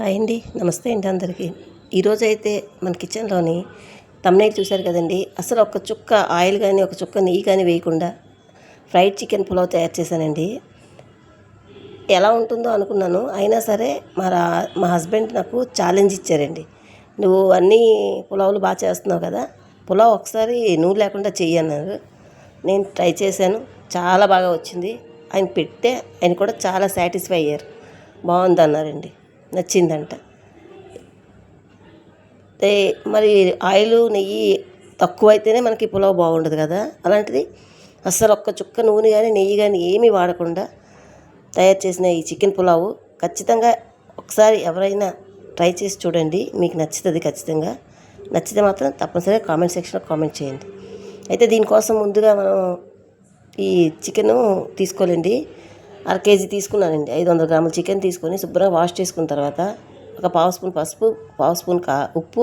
Hi అండి. నమస్తే అండి అందరికీ. ఈరోజు అయితే మన కిచెన్లోని తమ్నైట్ చూశారు కదండి. అసలు ఒక చుక్క ఆయిల్ కానీ ఒక చుక్క నెయ్యి కానీ వేయకుండా ఫ్రైడ్ చికెన్ పులావ్ తయారు చేశానండి. ఎలా ఉంటుందో అనుకున్నాను. అయినా సరే మా రా మా హస్బెండ్ నాకు ఛాలెంజ్ ఇచ్చారండి. నువ్వు అన్నీ పులావులు బాగా చేస్తున్నావు కదా. పులావ్ ఒకసారి నూనె లేకుండా చెయ్యి అన్నారు. నేను ట్రై చేశాను. చాలా బాగా వచ్చింది. ఆయన పెడితే ఆయన కూడా చాలా సాటిస్ఫై అయ్యారు. బాగుంది అన్నారండి నచ్చిందంట. మరి ఆయిల్ నెయ్యి తక్కువ అయితేనే మనకి పులావ్ బాగుండదు కదా? అలాంటిది అస్సలు ఒక్క చుక్క నూనె కానీ నెయ్యి కానీ ఏమీ వాడకుండా తయారు చేసిన ఈ చికెన్ పులావు ఖచ్చితంగా ఒకసారి ఎవరైనా ట్రై చేసి చూడండి. మీకు నచ్చుతుంది ఖచ్చితంగా. నచ్చితే మాత్రం తప్పనిసరిగా కామెంట్ సెక్షన్లో కామెంట్ చేయండి. అయితే దీనికోసం ముందుగా మనం ఈ చికెను తీసుకోలేండి అర కేజీ తీసుకున్నానండి. ఐదు వందల గ్రాముల చికెన్ తీసుకొని శుభ్రంగా వాష్ చేసుకున్న తర్వాత ఒక పావు స్పూన్ పసుపు పావు స్పూన్ కా ఉప్పు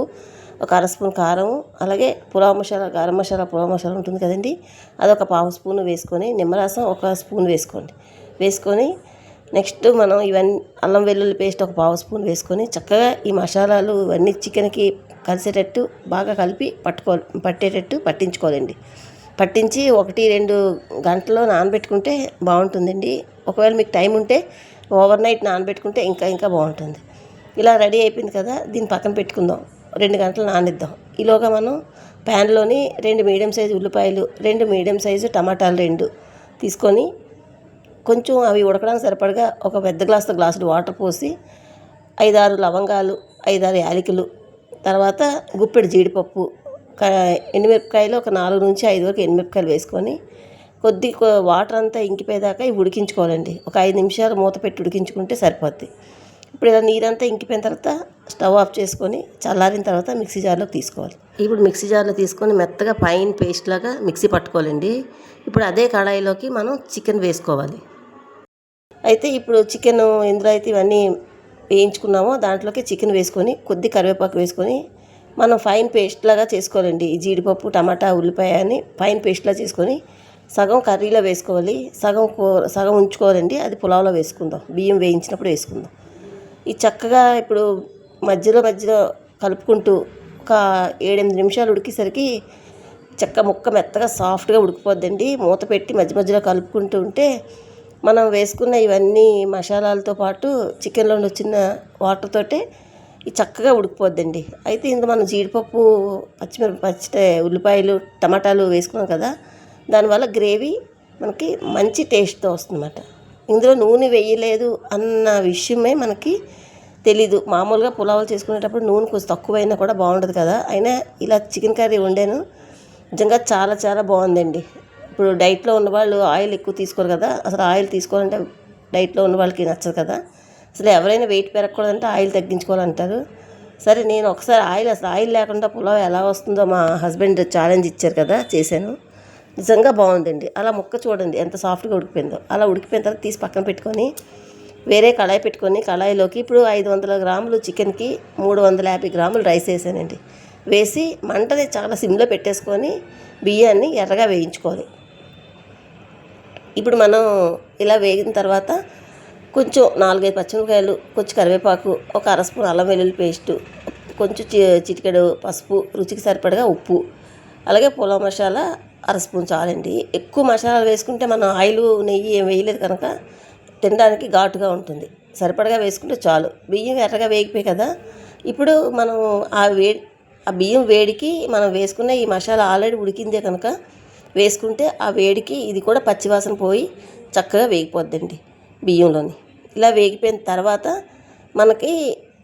ఒక అర స్పూన్ కారం అలాగే పులావ్ మసాలా గారం మసాలా పులావ్ మసాలా ఉంటుంది కదండి. అదొక పావు స్పూన్ వేసుకొని నిమ్మరసం ఒక స్పూన్ వేసుకోండి. వేసుకొని నెక్స్ట్ మనం ఇవన్నీ అల్లం వెల్లుల్లి పేస్ట్ ఒక పావు స్పూన్ వేసుకొని చక్కగా ఈ మసాలాలు ఇవన్నీ చికెన్కి కలిసేటట్టు బాగా కలిపి పట్టుకో పట్టేటట్టు పట్టించుకోవాలండి. పట్టించి ఒకటి రెండు గంటల్లో నానబెట్టుకుంటే బాగుంటుందండి. ఒకవేళ మీకు టైం ఉంటే ఓవర్ నైట్ నానబెట్టుకుంటే ఇంకా ఇంకా బాగుంటుంది. ఇలా రెడీ అయిపోయింది కదా దీన్ని పక్కన పెట్టుకుందాం. రెండు గంటలు నానిద్దాం. ఈలోగా మనం ప్యాన్లోని రెండు మీడియం సైజు ఉల్లిపాయలు రెండు మీడియం సైజు టమాటాలు రెండు తీసుకొని కొంచెం అవి ఉడకడానికి సరిపడగా ఒక పెద్ద గ్లాసుతో గ్లాసులు వాటర్ పోసి ఐదారు లవంగాలు ఐదారు యాలకులు తర్వాత గుప్పెడు జీడిపప్పు క ఎండుమిరపకాయలు ఒక నాలుగు నుంచి ఐదు వరకు ఎండుమిరపకాయలు వేసుకొని కొద్ది వాటర్ అంతా ఇంకిపోయేదాకా ఇవి ఉడికించుకోవాలండి. ఒక ఐదు నిమిషాలు మూత పెట్టి ఉడికించుకుంటే సరిపోద్ది. ఇప్పుడు ఇలా నీరంతా ఇంకిపోయిన తర్వాత స్టవ్ ఆఫ్ చేసుకొని చల్లారిన తర్వాత మిక్సీ జార్లోకి తీసుకోవాలి. ఇప్పుడు మిక్సీ జార్లో తీసుకొని మెత్తగా పైన పేస్ట్ లాగా మిక్సీ పట్టుకోవాలండి. ఇప్పుడు అదే కడాయిలోకి మనం చికెన్ వేసుకోవాలి. అయితే ఇప్పుడు చికెన్ ఎందులో అయితే ఇవన్నీ వేయించుకున్నామో దాంట్లోకి చికెన్ వేసుకొని కొద్ది కరివేపాకు వేసుకొని మనం ఫైన్ పేస్ట్ లాగా చేసుకోవాలండి. ఈ జీడిపప్పు టమాటా ఉల్లిపాయ అని ఫైన్ పేస్ట్లా చేసుకొని సగం కర్రీలో వేసుకోవాలి సగం కూర సగం ఉంచుకోవాలండి అది పులావ్లో వేసుకుందాం. బియ్యం వేయించినప్పుడు వేసుకుందాం. ఈ చక్కగా ఇప్పుడు మధ్యలో మధ్యలో కలుపుకుంటూ ఒక ఏడెనిమిది నిమిషాలు ఉడికేసరికి చెక్క ముక్క మెత్తగా సాఫ్ట్గా ఉడికిపోద్దండి. మూత పెట్టి మధ్య మధ్యలో కలుపుకుంటూ ఉంటే మనం వేసుకున్న ఇవన్నీ మసాలాలతో పాటు చికెన్లో వచ్చిన వాటర్ తోటే ఇది చక్కగా ఉడికిపోద్దండి. అయితే ఇంత మనం జీడిపప్పు పచ్చిమిరప పచ్చి ఉల్లిపాయలు టమాటాలు వేసుకున్నాం కదా దానివల్ల గ్రేవీ మనకి మంచి టేస్ట్తో వస్తుందన్నమాట. ఇందులో నూనె వేయలేదు అన్న విషయమే మనకి తెలీదు. మామూలుగా పులావులు చేసుకునేటప్పుడు నూనె కొంచెం తక్కువైనా కూడా బాగుండదు కదా. అయినా ఇలా చికెన్ కర్రీ వండాను. నిజంగా చాలా చాలా బాగుందండి. ఇప్పుడు డైట్లో ఉన్న వాళ్ళు ఆయిల్ ఎక్కువ తీసుకోరు కదా. అసలు ఆయిల్ తీసుకోవాలంటే డైట్లో ఉన్న వాళ్ళకి నచ్చదు కదా. అసలు ఎవరైనా వెయిట్ పెరగకూడదంటే ఆయిల్ తగ్గించుకోవాలంటారు. సరే నేను ఒకసారి ఆయిల్ అసలు ఆయిల్ లేకుండా పులావ్ ఎలా వస్తుందో మా హస్బెండ్ ఛాలెంజ్ ఇచ్చారు కదా చేశాను. నిజంగా బాగుందండి. అలా ముక్క చూడండి ఎంత సాఫ్ట్గా ఉడికిపోయిందో. అలా ఉడికిపోయిన తర్వాత తీసి పక్కన పెట్టుకొని వేరే కళాయి పెట్టుకొని కళాయిలోకి ఇప్పుడు ఐదు వందల గ్రాములు చికెన్కి మూడు వందల యాభై గ్రాములు రైస్ వేసానండి. వేసి మంటని చాలా సిమ్లో పెట్టేసుకొని బియ్యాన్ని ఎర్రగా వేయించుకోవాలి. ఇప్పుడు మనం ఇలా వేగిన తర్వాత కొంచెం నాలుగైదు పచ్చిమిరపకాయలు కొంచెం కరివేపాకు ఒక అర స్పూన్ అల్లం వెల్లుల్లి పేస్టు కొంచెం చి- చిటికెడు పసుపు రుచికి సరిపడగా ఉప్పు అలాగే పొలం మసాలా అర స్పూన్ చాలండి. ఎక్కువ మసాలాలు వేసుకుంటే మనం ఆయిల్ నెయ్యి ఏం వేయలేదు కనుక తినడానికి ఘాటుగా ఉంటుంది. సరిపడగా వేసుకుంటే చాలు. బియ్యం ఎర్రగా వేగిపోయి కదా. ఇప్పుడు మనం ఆ వే ఆ బియ్యం వేడికి మనం వేసుకున్న ఈ మసాలా ఆల్రెడీ ఉడికిందే కనుక వేసుకుంటే ఆ వేడికి ఇది కూడా పచ్చివాసన పోయి చక్కగా వేగిపోద్దండి బియ్యంలోని. ఇలా వేగిపోయిన తర్వాత మనకి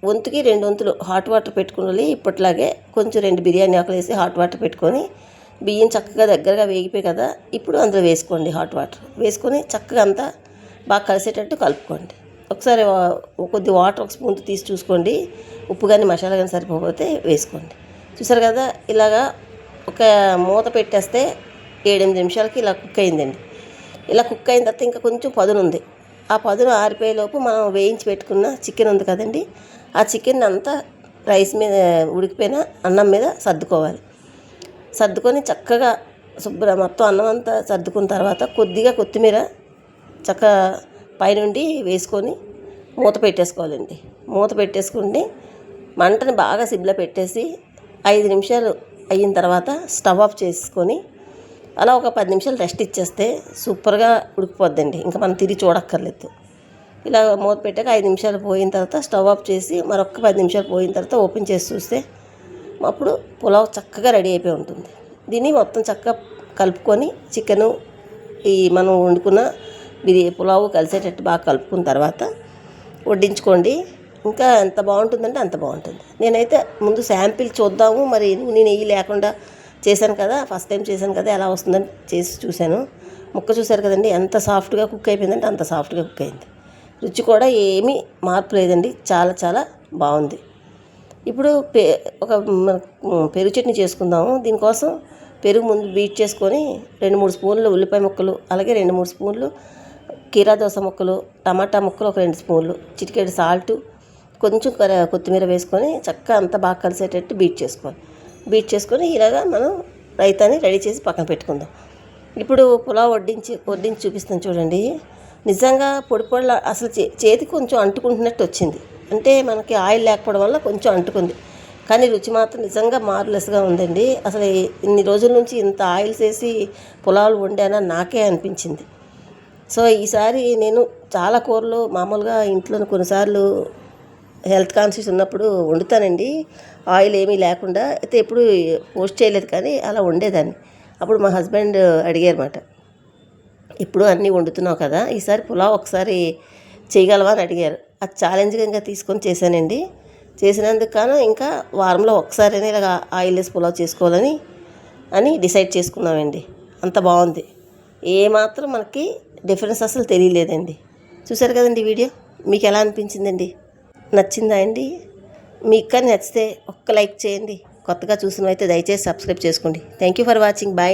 వంతుకి రెండు వంతులు హాట్ వాటర్ పెట్టుకోవాలి ఇప్పట్లాగే కొంచెం రెండు బిర్యానీ ఆకులు వేసి హాట్ వాటర్ పెట్టుకొని బియ్యం చక్కగా దగ్గరగా వేగిపోయి కదా ఇప్పుడు అందులో వేసుకోండి హాట్ వాటర్ వేసుకొని చక్కగా అంతా బాగా కలిసేటట్టు కలుపుకోండి. ఒకసారి కొద్ది వాటర్ ఒక స్పూన్ తీసి చూసుకోండి. ఉప్పు కానీ మసాలా కానీ సరిపోతే వేసుకోండి. చూసారు కదా ఇలాగా ఒక మూత పెట్టేస్తే ఏడెనిమిది నిమిషాలకి ఇలా కుక్ అయిందండి. ఇలా కుక్ అయిన తర్వాత ఇంకా కొంచెం పదును ఉంది. ఆ పదును ఆరిపోయేలోపు మనం వేయించి పెట్టుకున్న చికెన్ ఉంది కదండి ఆ చికెన్ అంతా రైస్ మీద ఉడికిపోయిన అన్నం మీద సర్దుకోవాలి. సర్దుకొని చక్కగా శుభ్ర మొత్తం అన్నం అంతా సర్దుకున్న తర్వాత కొద్దిగా కొత్తిమీర చక్కగా పైనుండి వేసుకొని మూత పెట్టేసుకోవాలండి. మూత పెట్టేసుకుంటే మంటని బాగా సిబ్లో పెట్టేసి ఐదు నిమిషాలు అయిన తర్వాత స్టవ్ ఆఫ్ చేసుకొని అలా ఒక పది నిమిషాలు రెస్ట్ ఇచ్చేస్తే సూపర్గా ఉడికిపోద్దండి. ఇంకా మనం తిరిగి చూడక్కర్లేదు. ఇలా మూత పెట్టాక ఐదు నిమిషాలు పోయిన తర్వాత స్టవ్ ఆఫ్ చేసి మరొక పది నిమిషాలు పోయిన తర్వాత ఓపెన్ చేసి చూస్తే అప్పుడు పులావ్ చక్కగా రెడీ అయిపోయి ఉంటుంది. దీన్ని మొత్తం చక్కగా కలుపుకొని చికెను ఈ మనం వండుకున్న బిర్యానీ పులావు కలిసేటట్టు బాగా కలుపుకున్న తర్వాత వడ్డించుకోండి. ఇంకా ఎంత బాగుంటుందంటే అంత బాగుంటుంది. నేనైతే ముందు శాంపిల్ చూద్దాము. మరి నేను నెయ్యి లేకుండా చేశాను కదా ఫస్ట్ టైం చేశాను కదా ఎలా వస్తుందని చేసి చూశాను. ముక్క చూశారు కదండి ఎంత సాఫ్ట్గా కుక్ అయిపోయిందంటే అంత సాఫ్ట్గా కుక్ అయింది. రుచి కూడా ఏమీ మార్పు లేదండి. చాలా చాలా బాగుంది. ఇప్పుడు పె ఒక పెరుగు చట్నీ చేసుకుందాము. దీనికోసం పెరుగు ముందు బీట్ చేసుకొని రెండు మూడు స్పూన్లు ఉల్లిపాయ ముక్కలు అలాగే రెండు మూడు స్పూన్లు కీరా దోస ముక్కలు టమాటా ముక్కలు ఒక రెండు స్పూన్లు చిటికెడు సాల్ట్ కొంచెం కొత్తిమీర వేసుకొని చక్కగా అంతా బాగా కలిసేటట్టు బీట్ చేసుకోవాలి. బీట్ చేసుకొని ఇలాగా మనం రైతాన్ని రెడీ చేసి పక్కన పెట్టుకుందాం. ఇప్పుడు పులావ్ వడ్డించి వడ్డించి చూపిస్తాను చూడండి. నిజంగా పొడి పొడిల అసలు చే చేతికి కొంచెం అంటుకుంటున్నట్టు వచ్చింది. అంటే మనకి ఆయిల్ లేకపోవడం వల్ల కొంచెం అంటుకుంది. కానీ రుచి మాత్రం నిజంగా మార్లెస్గా ఉందండి. అసలు ఇన్ని రోజుల నుంచి ఇంత ఆయిల్స్ వేసి పులావులు వండానా నాకే అనిపించింది. సో ఈసారి నేను చాలా కూరలు మామూలుగా ఇంట్లో కొన్నిసార్లు హెల్త్ కాన్షియస్ ఉన్నప్పుడు వండుతానండి. ఆయిల్ ఏమీ లేకుండా. అయితే ఎప్పుడు పోస్ట్ చేయలేదు కానీ అలా వండేదాన్ని. అప్పుడు మా హస్బెండ్ అడిగారన్నమాట. ఇప్పుడు అన్నీ వండుతున్నావు కదా? ఈసారి పులావ్ ఒకసారి చేయగలవా? అని అడిగారు. అది ఛాలెంజ్గా ఇంకా తీసుకొని చేశానండి. చేసినందుకు కాను ఇంకా వారంలో ఒకసారైనా ఇలాగ ఆయిల్లెస్ పులావ్ చేసుకోవాలని అని డిసైడ్ చేసుకున్నామండి. అంత బాగుంది. ఏమాత్రం మనకి డిఫరెన్స్ అసలు తెలియలేదండి. చూసారు కదండి వీడియో? మీకు ఎలా అనిపించిందండి? నచ్చిందా అండి? మీకు కానీ నచ్చితే ఒక్క లైక్ చేయండి. కొత్తగా చూసినవైతే దయచేసి సబ్స్క్రైబ్ చేసుకోండి. Thank you for watching bye